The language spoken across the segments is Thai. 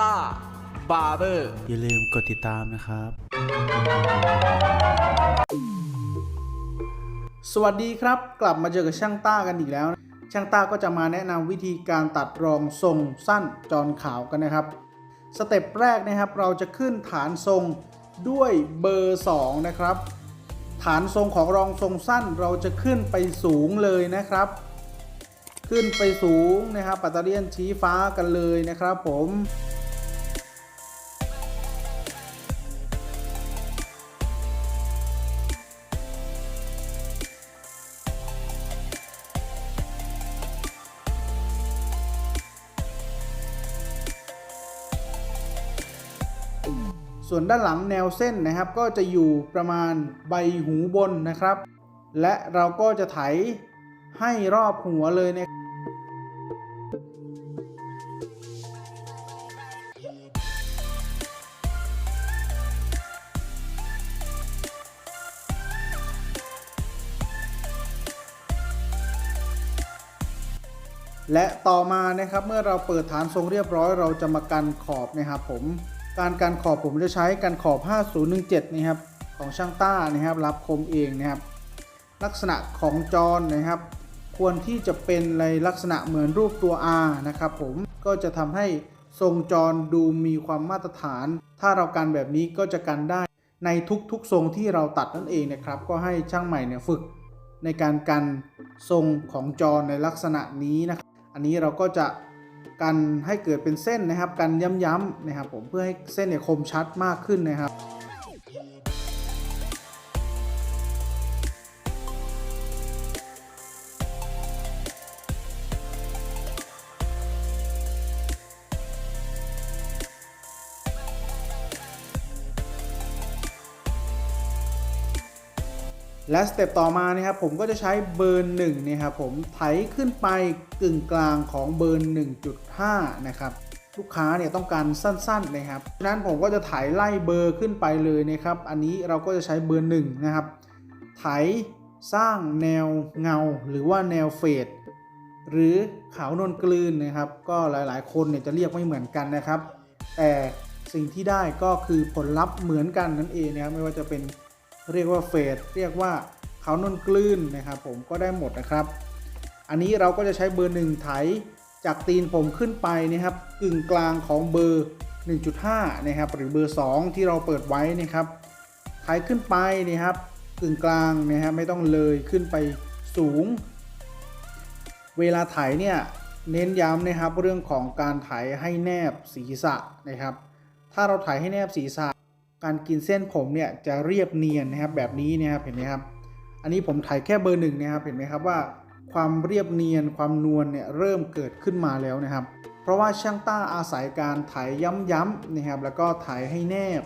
ต้าบาร์เบอร์ อย่าลืมกดติดตามนะครับ สวัสดีครับ กลับมาเจอกับช่างต้ากันอีกแล้ว ช่างต้าก็จะมาแนะนำวิธีการตัดรองทรงสั้นจอนขาวกันนะครับ สเต็ปแรกนะครับ เราจะขึ้นฐานทรงด้วยเบอร์ 2 นะครับ ฐานทรงของรองทรงสั้นเราจะขึ้นไปสูงเลยนะครับ ขึ้นไปสูงนะครับปัตเตอร์เลียนชี้ฟ้ากันเลยนะครับผม ส่วนด้านหลังแนวเส้นนะครับ ก็จะอยู่ประมาณใบหูบนนะครับ และเราก็จะไถให้รอบหัวเลยนะและต่อมานะครับเมื่อเราเปิดฐานทรงเรียบร้อย เราจะมากันขอบนะครับผม การกันขอบผมจะใช้กันขอบ 5017 นะครับ ของช่างต้านะครับ รับคมเองนะครับ ลักษณะของจอนนะครับ ควรที่จะเป็นในลักษณะเหมือนรูปตัว R นะครับผมก็จะทำให้ทรงจรดูมีความมาตรฐาน ถ้าเรากันแบบนี้ก็จะกันได้ในทุกๆ ทรงที่เราตัดนั่นเองนะครับ ก็ให้ช่างใหม่เนี่ยฝึกในการกันทรงของจรในลักษณะนี้นะครับ อันนี้เราก็จะ กันให้เกิดเป็นเส้นนะครับ กันย้ำๆนะครับผมเพื่อให้เส้นเนี่ยคมชัดมากขึ้นนะครับ และสเต็ปต่อมานะครับผมก็จะใช้เบอร์1นี่ครับผมไถขึ้นไปกึ่งกลางของเบอร์ 1.5 นะครับลูกค้าเนี่ยต้องการสั้นๆนะครับฉะนั้นผมก็จะไถไล่เบอร์ขึ้นไปเลยนะครับ อันนี้เราก็จะใช้เบอร์1นะครับไถสร้างแนวเงาหรือว่าแนวเฟดหรือขาวนวลกลืนนะครับ ก็หลายๆ คนเนี่ยจะเรียกไม่เหมือนกันนะครับ แต่สิ่งที่ได้ก็คือผลลัพธ์เหมือนกันนั่นเองนะครับไม่ว่าจะเป็น เรียกว่าเฟดเรียกว่าเขานนกลื่นนะครับผมก็ได้หมดนะครับ อันนี้เราก็จะใช้เบอร์1ไถจากตีนผมขึ้นไปนะครับกึ่งกลางของเบอร์ 1.5 นะครับหรือเบอร์ 2 ที่เราเปิดไว้นะครับไถขึ้นไปนะครับกึ่งกลางนะครับไม่ต้องเลยขึ้นไปสูง เวลาไถเนี่ยเน้นย้ำนะครับเรื่องของการไถให้แนบศีรษะนะครับ ถ้าเราไถให้แนบศีรษะ การกินเส้นผมเนี่ยจะเรียบเนียนนะครับแบบนี้นะครับเห็นไหมครับ อันนี้ผมถ่ายแค่เบอร์หนึ่งนะครับเห็นไหมครับว่าความเรียบเนียนความนวลเนี่ยเริ่มเกิดขึ้นมาแล้วนะครับ เพราะว่าช่างต้าอาศัยการถ่ายย้ำๆนะครับแล้วก็ถ่ายให้แนบ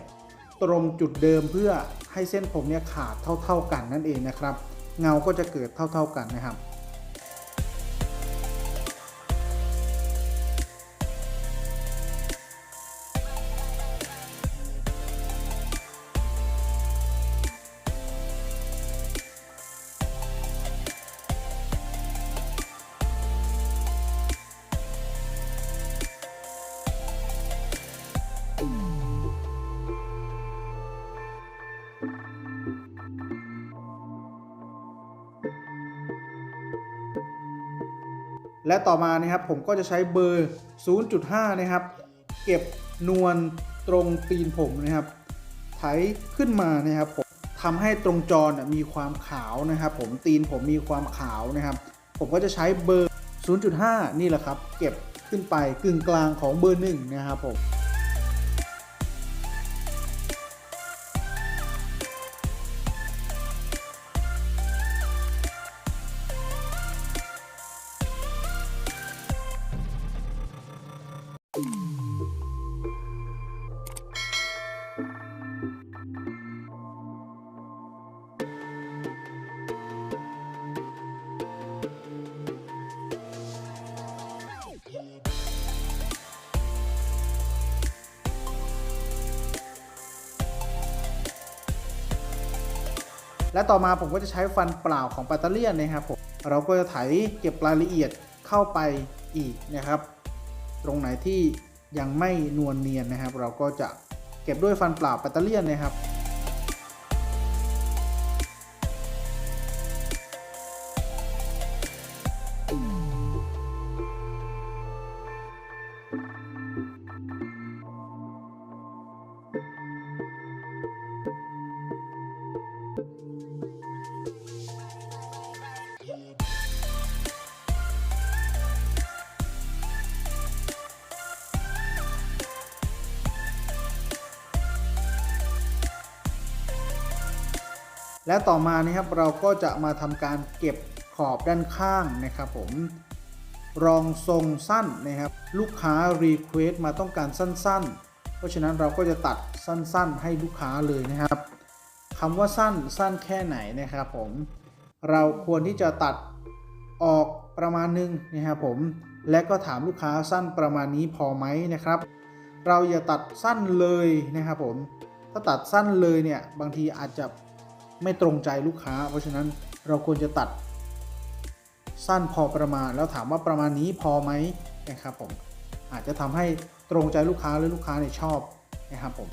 ตรงจุดเดิมเพื่อให้เส้นผมเนี่ยขาดเท่า ๆกันนั่นเองนะครับ เงาก็จะเกิดเท่า ๆกันนะครับ และต่อมานะครับผมก็จะใช้เบอร์ 0.5 นะครับ เก็บนวลตรงตีนผมนะครับ ไถขึ้นมานะครับผมทำให้ตรงจรมีความขาวนะครับผมตีนผมมีความขาวนะครับ ผมก็จะใช้เบอร์ 0.5 นี่แหละครับ เก็บขึ้นไปกึ่งกลางของเบอร์1นะครับผม และต่อมาผมก็จะใช้ฟันเปล่าของแบตเตอรี่นะครับผมเราก็จะไถเก็บรายละเอียดเข้าไปอีกนะครับ ตรงไหนที่ยังไม่นวลเนียนนะครับ เราก็จะเก็บด้วยฟันเปล่าแบตเตอรี่นะครับ และต่อมานะครับเราก็จะมาทำการเก็บขอบด้านข้างนะครับผมรองทรงสั้นนะครับ ลูกค้ารีเควสมาต้องการสั้น ๆ เพราะฉะนั้นเราก็จะตัดสั้นๆ ให้ลูกค้าเลยนะครับคำว่าสั้นสั้นแค่ไหนนะครับผมเราควรที่จะตัดออกประมาณหนึงนะครับผมและก็ถามลูกค้าสั้นประมาณนี้พอไหมนะครับ เราอย่าตัดสั้นเลยนะครับผมถ้าตัดสั้นเลยเนี่ยบางทีอาจจะ ไม่ตรงใจลูกค้า เพราะฉะนั้นเราควรจะตัดสั้นพอประมาณ แล้วถามว่าประมาณนี้พอไหมนะครับผมอาจจะทำให้ตรงใจลูกค้าหรือลูกค้าเนี่ยชอบนะครับผม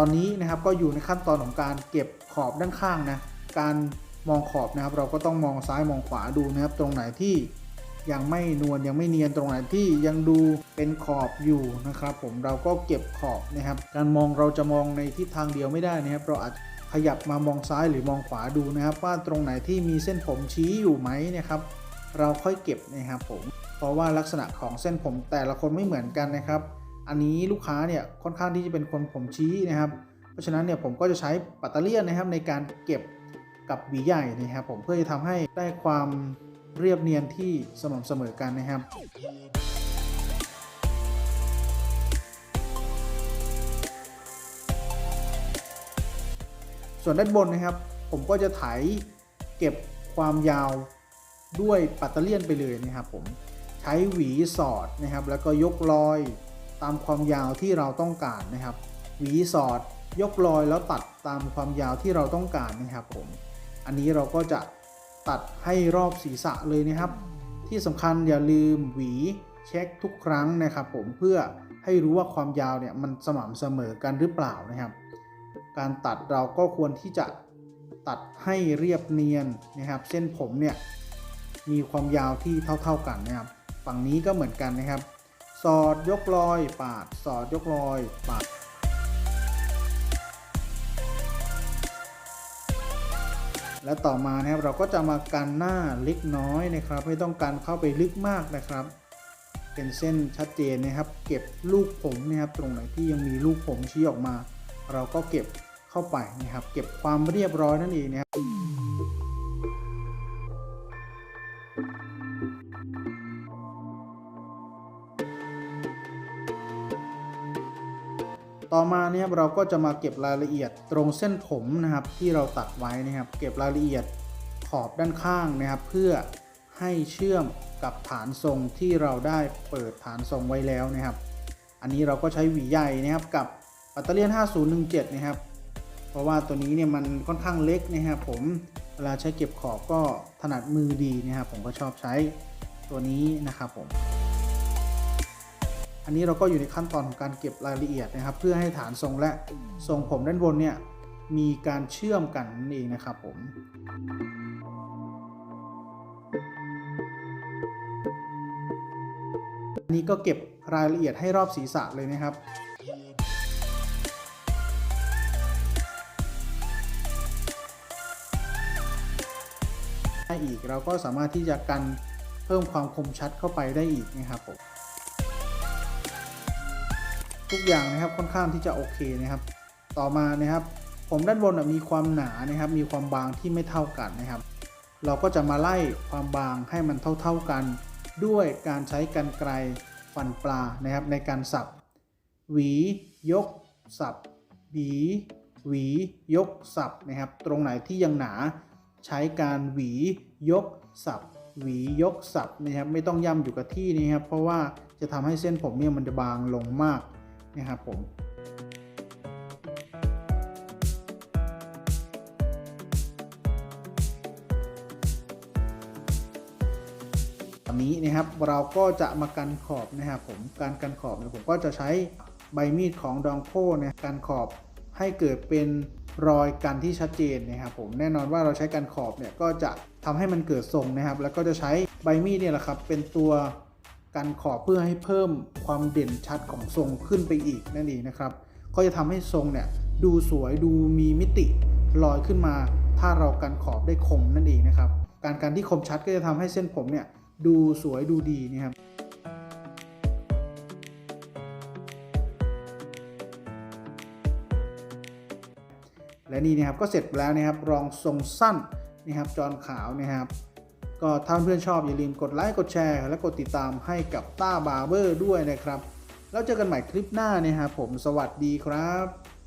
อนนี้นะครับก็อยู่ในขั้นตอนของการเก็บขอบด้านข้างนะการมองขอบนะครับ เราก็ต้องมองซ้ายมองขวาดูนะครับ ตรงไหนที่ยังไม่นวลยังไม่เนียนตรงไหนที่ยังดูเป็นขอบอยู่นะครับ ผมเราก็เก็บขอบนะครับ การมองเราจะมองในทิศทางเดียวไม่ได้นะครับ เราอาจขยับมามองซ้ายหรือมองขวาดูนะครับ ว่าตรงไหนที่มีเส้นผมชี้อยู่ไหมนะครับ เราค่อยเก็บนะครับผมเพราะว่าลักษณะของเส้นผมแต่ละคนไม่เหมือนกันนะครับ อันนี้ลูกค้าเนี่ยค่อนข้างที่จะเป็นคนผมชี้นะครับ เพราะฉะนั้นเนี่ยผมก็จะใช้ปัตเตอร์เลียนนะครับในการเก็บกับหวีใหญ่นะครับ ผมเพื่อจะทำให้ได้ความเรียบเนียนที่สม่ำเสมอกันนะครับส่วนด้านบนนะครับ ผมก็จะไถเก็บความยาวด้วยปัตเตอร์เลียนไปเลยนะครับผมใช้หวีสอดนะครับ แล้วก็ยกรอย ตามความยาวที่เราต้องการนะครับ หวีสอดยกรอยแล้วตัดตามความยาวที่เราต้องการนะครับผม อันนี้เราก็จะตัดให้รอบศีรษะเลยนะครับ ที่สำคัญอย่าลืมหวีเช็คทุกครั้งนะครับ ผมเพื่อให้รู้ว่าความยาวเนี่ยมันสม่ำเสมอกันหรือเปล่านะครับ การตัดเราก็ควรที่จะตัดให้เรียบเนียนนะครับ เส้นผมเนี่ยมีความยาวที่เท่า ๆกันนะครับ ฝั่งนี้ก็เหมือนกันนะครับ สอดยกรอย ปาด สอดยกรอย ปาด และต่อมานะครับเราก็จะมากันหน้าเล็กน้อยนะครับ ไม่ต้องการเข้าไปลึกมากนะครับ เป็นเส้นชัดเจนนะครับ เก็บลูกผมนะครับตรงไหนที่ยังมีลูกผมชี้ออกมา เราก็เก็บเข้าไปนะครับ เก็บความเรียบร้อยนั่นเองนะครับ ต่อมาเนี่ยเราก็จะมาเก็บรายละเอียดตรงเส้นผมนะครับที่เราตัดไว้นะครับ เก็บรายละเอียดขอบด้านข้างนะครับ เพื่อให้เชื่อมกับฐานทรงที่เราได้เปิดฐานทรงไว้แล้วนะครับ อันนี้เราก็ใช้หวีใหญ่นะครับกับปัตเตอร์เลียน 5017 นะครับ เพราะว่าตัวนี้เนี่ยมันค่อนข้างเล็กนะครับผมเวลาใช้เก็บขอบก็ถนัดมือดีนะครับผมก็ชอบใช้ตัวนี้นะครับผม อันนี้เราก็อยู่ในขั้นตอนของการเก็บรายละเอียดนะครับ เพื่อให้ฐานทรงและทรงผมด้านบนเนี่ยมีการเชื่อมกันนั่นเองนะครับผมอันนี้ก็เก็บรายละเอียดให้รอบศีรษะเลยนะครับได้อีกเราก็สามารถที่จะกันเพิ่มความคมชัดเข้าไปได้อีกนะครับผม ทุกอย่างนะครับค่อนข้างที่จะโอเคนะครับ ต่อมานะครับ ผมด้านบนมีความหนานะครับ มีความบางที่ไม่เท่ากันนะครับ เราก็จะมาไล่ความบางให้มันเท่า ๆกัน ด้วยการใช้กันไกรฟันปลานะครับ ในการสับ หวี ยก สับหวีหวี ยก สับนะครับ ตรงไหนที่ยังหนาใช้การหวี ยก สับหวียกสับนะครับ ไม่ต้องย่ำอยู่กับที่นะครับ เพราะว่าจะทำให้เส้นผมเนี่ยมันจะบางลงมาก นะครับผมตอนนี้นะครับเราก็จะมากันขอบนะครับผมการกันขอบเนี่ยผมก็จะใช้ใบมีดของดองโคเนี่ยกันขอบให้เกิดเป็นรอยกันที่ชัดเจนนะครับผมแน่นอนว่าเราใช้กันขอบเนี่ยก็จะทำให้มันเกิดทรงนะครับ แล้วก็จะใช้ใบมีดเนี่ยแหละครับเป็นตัว กันขอบเพื่อให้เพิ่มความเด่นชัดของทรงขึ้นไปอีกนั่นเองนะครับ ก็จะทำให้ทรงเนี่ยดูสวยดูมีมิติลอยขึ้นมา ถ้าเรากันขอบได้คมนั่นเองนะครับ การกันที่คมชัดก็จะทำให้เส้นผมเนี่ยดูสวยดูดีนะครับและนี่นะครับก็เสร็จแล้วนะครับรองทรงสั้นนะครับจอนขาวนะครับ ก็ถ้าเพื่อนชอบอย่าลืมกดไลค์กดแชร์ และกดติดตามให้กับต้าบาร์เบอร์ด้วยนะครับ แล้วเจอกันใหม่คลิปหน้านะครับผมสวัสดีครับ